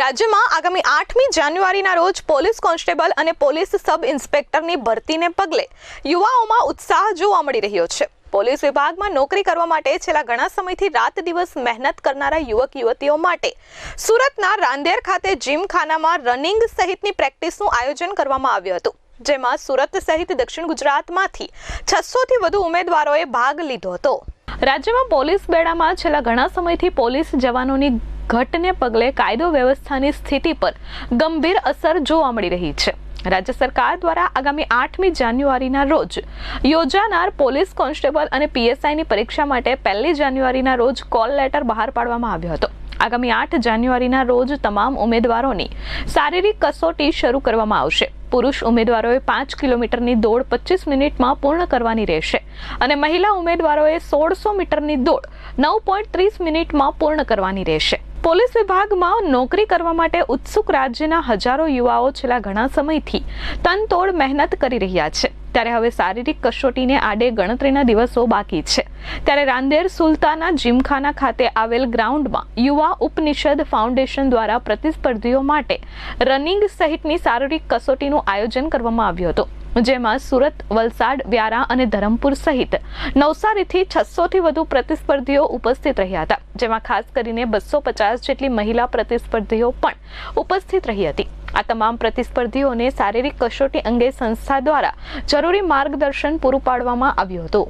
રાજ્યમાં આગામી આઠમી જાન્યુઆરીના રોજ પોલીસ કોન્સ્ટેબલ અને પોલીસ સબ ઇન્સ્પેક્ટરની ભરતીને પગલે યુવાઓમાં ઉત્સાહ જોવા મળી રહ્યો છે. પોલીસ વિભાગમાં નોકરી કરવા માટે છેલ્લા ઘણા સમયથી રાત દિવસ મહેનત કરનારા યુવક યુવતીઓ માટે સુરતના રાંદેર ખાતે જીમખાનામાં રનિંગ સહિતની પ્રેક્ટિસનું આયોજન કરવામાં આવ્યું હતું, જેમાં સુરત સહિત દક્ષિણ ગુજરાતમાંથી છસોથી વધુ ઉમેદવારોએ ભાગ લીધો હતો. રાજ્યમાં પોલીસ બેડામાં છેલ્લા ઘણા સમયથી પોલીસ જવાનોની ઘટને પગલે કાયદો વ્યવસ્થાની સ્થિતિ પર ગંભીર અસર જોવા મળી રહી છે. રાજ્ય સરકાર દ્વારા આગામી આઠમી જાન્યુઆરીના રોજ યોજાનાર પોલીસ કોન્સ્ટેબલ અને પીએસઆઈની પરીક્ષા માટે પહેલી જાન્યુઆરીના રોજ કોલ લેટર બહાર પાડવામાં આવ્યો હતો. આગામી આઠ જાન્યુઆરીના રોજ તમામ ઉમેદવારોની શારીરિક કસોટી શરૂ કરવામાં આવશે. પુરુષ ઉમેદવારોએ પાંચ કિલોમીટરની દોડ પચીસ મિનિટમાં પૂર્ણ કરવાની રહેશે. અને મહિલા ઉમેદવારોએ સોળસો મીટરની દોડ નવ પોઈન્ટ ત્રીસ મિનિટમાં પૂર્ણ કરવાની રહેશે. પોલીસ વિભાગમાં નોકરી કરવા માટે ઉત્સુક રાજ્યના હજારો યુવાઓ છેલ્લા ઘણા સમયથી તનતોડ મહેનત કરી રહ્યા છે. ત્યારે હવે શારીરિક કસોટીને આડે ગણતરીના દિવસો બાકી છે. ત્યારે રાંદેર સુલતાના જીમખાના ખાતે આવેલ ગ્રાઉન્ડમાં યુવા ઉપનિષદ ફાઉન્ડેશન દ્વારા પ્રતિસ્પર્ધીઓ માટે રનિંગ સહિતની શારીરિક કસોટીનું આયોજન કરવામાં આવ્યું હતું. જેમાં સુરત, વલસાડ, વ્યારા અને ધરમપુર સહિત નવસારીથી છસોથી વધુ પ્રતિસ્પર્ધીઓ ઉપસ્થિત રહ્યા હતા. જેમાં ખાસ કરીને બસો પચાસ જેટલી મહિલા પ્રતિસ્પર્ધીઓ પણ ઉપસ્થિત રહી હતી. આ તમામ પ્રતિસ્પર્ધીઓને શારીરિક કસોટી અંગે સંસ્થા દ્વારા જરૂરી માર્ગદર્શન પૂરું પાડવામાં આવ્યું હતું.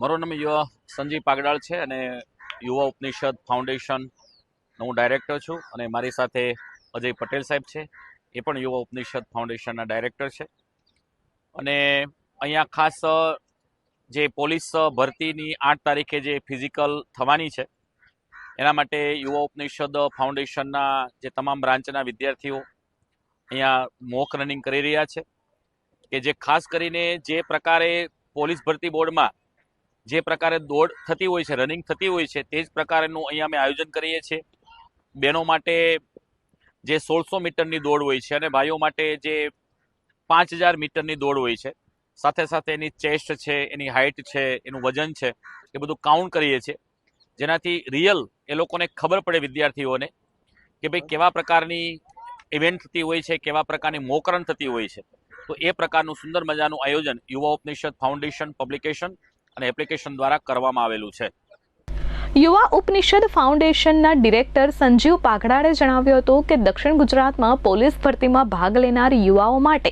મારું નામ યુવા સંજીવ પાગડાળ છે અને યુવા ઉપનિષદ ફાઉન્ડેશન હું ડાયરેક્ટર છું અને મારી સાથે અજય પટેલ સાહેબ છે. એ પણ યુવા ઉપનિષદ ફાઉન્ડેશનના ડાયરેક્ટર છે. અને અહીંયા ખાસ જે પોલીસ ભરતીની આઠ તારીખે જે ફિઝિકલ થવાની છે, એના માટે યુવા ઉપનિષદ ફાઉન્ડેશનના જે તમામ બ્રાન્ચના વિદ્યાર્થીઓ અહીંયા મોક રનિંગ કરી રહ્યા છે કે જે ખાસ કરીને જે પ્રકારે પોલીસ ભરતી બોર્ડમાં જે પ્રકારે દોડ થતી હોય છે રનિંગ થતી હોય છે, તે જ પ્રકારનું અહીંયા અમે આયોજન કરીએ છીએ. બહેનો માટે જે સોળસો મીટરની દોડ હોય છે અને ભાઈઓ માટે જે પાંચ હજાર મીટરની દોડ હોય છે. સાથે સાથે એની ચેસ્ટ છે, એની હાઇટ છે, એનું વજન છે, એ બધું કાઉન્ટ કરીએ છીએ. જેનાથી રિયલ એ લોકોને ખબર પડે વિદ્યાર્થીઓને કે ભાઈ કેવા પ્રકારની ઇવેન્ટ થતી હોય છે, કેવા પ્રકારની મોકરણ થતી હોય છે, તો એ પ્રકારનું સુંદર મજાનું આયોજન યુવા ઉપનિષદ ફાઉન્ડેશન પબ્લિકેશન અને એપ્લિકેશન દ્વારા કરવામાં આવેલું છે. યુવા ઉપનિષદ ફાઉન્ડેશનના ડિરેક્ટર સંજીવ પાઘડાળે જણાવ્યું હતું કે દક્ષિણ ગુજરાતમાં પોલીસ ભરતીમાં ભાગ લેનાર યુવાઓ માટે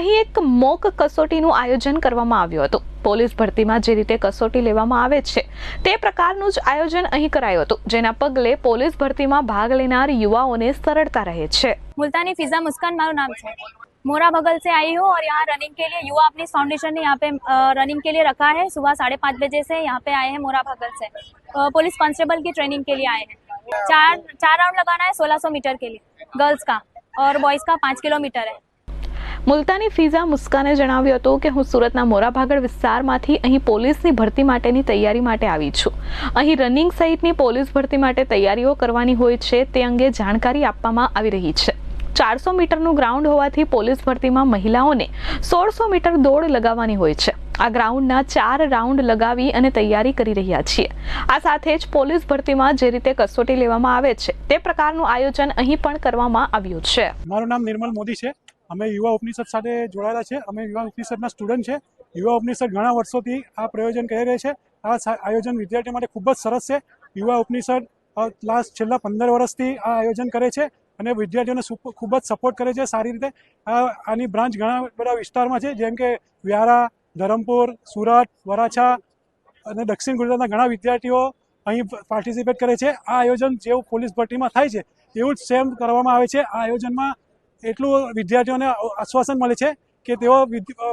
અહીં એક મોક કસોટીનું આયોજન કરવામાં આવ્યું હતું. પોલીસ ભરતીમાં જે રીતે કસોટી લેવામાં આવે છે, તે પ્રકારનું જ આયોજન અહીં કરાયું હતું, જેના પગલે પોલીસ ભરતીમાં ભાગ લેનાર યુવાઓને સરળતા રહે છે. મુલતાની ફિઝા મુસ્કાન, મારું નામ છે. मोरा बगल से आई हूँ और यहाँ रनिंग के लिए युवा अपनी फाउंडेशन ने यहाँ पे रनिंग के लिए रखा है सुबह साढ़े पाँच बजे से यहाँ पे आए हैं मोरा बगल से अ, पुलिस कांस्टेबल की ट्रेनिंग के लिए आए हैं चार चार राउंड लगाना है सोलह सौ मीटर के लिए गर्ल्स का और बॉयज़ का पाँच किलोमीटर है મુલતાની ફિઝા મુસ્કાને જણાવ્યું હતું કે હું સુરતના મોરાભાગળ વિસ્તારમાંથી અહીં પોલીસની ભરતી માટેની તૈયારી માટે આવી છું અહીં રનિંગ સહિતની પોલીસ ભરતી માટે તૈયારીઓ કરવાની હોય છે તે અંગે જાણકારી આપવામાં આવી રહી છે ચારસો મીટરનું ગ્રાઉન્ડ હોવાથી પોલીસ ભરતીમાં મહિલાઓને સોળસો મીટર દોડ લગાવવાની હોય છે. આ ગ્રાઉન્ડના ચાર રાઉન્ડ લગાવી અને તૈયારી કરી રહ્યા છીએ. આ સાથે જ પોલીસ ભરતીમાં જે રીતે કસોટી લેવામાં આવે છે, તે પ્રકારનું આયોજન અહીં પણ કરવામાં આવ્યું છે. મારું નામ નિર્મલ મોદી છે. અમે યુવા ઉપનિષદ સાથે જોડાયેલા છે. અમે યુવા ઉપનિષદના સ્ટુડન્ટ છે. યુવા ઉપનિષદ ઘણા વર્ષોથી આ પ્રયોજન કરી રહ્યા છે. આ આયોજન વિદ્યાર્થીઓ માટે ખૂબ જ સરસ છે. યુવા ઉપનિષદ લાસ્ટ છેલ્લા પંદર વર્ષથી આ આયોજન કરે છે. અને વિદ્યાર્થીઓને ખૂબ જ સપોર્ટ કરે છે સારી રીતે. આની બ્રાન્ચ ઘણા બધા વિસ્તારમાં છે, જેમ કે વ્યારા, ધરમપુર, સુરત, વરાછા અને દક્ષિણ ગુજરાતના ઘણા વિદ્યાર્થીઓ અહીં પાર્ટિસિપેટ કરે છે. આ આયોજન જેવું પોલીસ ભરતીમાં થાય છે, એવું જ સેમ કરવામાં આવે છે. આ આયોજનમાં એટલું વિદ્યાર્થીઓને આશ્વાસન મળે છે કે તેઓ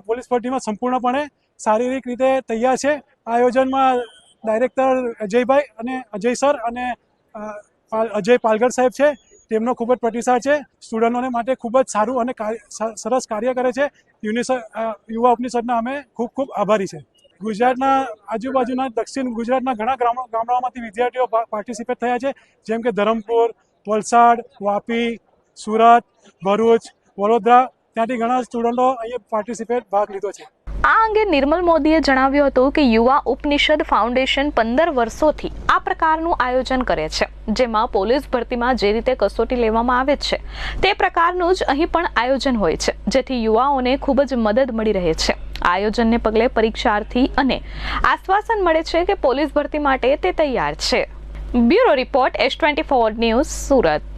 પોલીસ ભરતીમાં સંપૂર્ણપણે શારીરિક રીતે તૈયાર છે. આ આયોજનમાં ડાયરેક્ટર અજયભાઈ અને અજય સર અને અજય પાલગર સાહેબ છે. તેમનો ખૂબ જ પ્રતિસાદ છે. સ્ટુડન્ટોને માટે ખૂબ જ સારું અને સરસ કાર્ય કરે છે. યુનિસ યુવા ઉપનિષદના અમે ખૂબ ખૂબ આભારી છે. ગુજરાતના આજુબાજુના દક્ષિણ ગુજરાતના ઘણા ગામડાઓમાંથી વિદ્યાર્થીઓ પાર્ટિસિપેટ થયા છે. જેમ કે ધરમપુર, વલસાડ, વાપી, સુરત, ભરૂચ, વડોદરા. ત્યાંથી ઘણા સ્ટુડન્ટો અહીંયા પાર્ટિસિપેટ ભાગ લીધો છે. આ અંગે નિર્મલ મોદીએ જણાવ્યું હતું કે યુવા ઉપનિષદ ફાઉન્ડેશન પંદર વર્ષોથી આ પ્રકારનું આયોજન કરે છે, જેમાં પોલીસ ભરતીમાં જે રીતે કસોટી લેવામાં આવે છે, તે પ્રકારનું જ અહીં પણ આયોજન હોય છે, જેથી યુવાઓને ખૂબ જ મદદ મળી રહે છે. આયોજનને પગલે પરીક્ષાર્થી અને આશ્વાસન મળે છે કે પોલીસ ભરતી માટે તે તૈયાર છે. Bureau report S twenty four news Surat.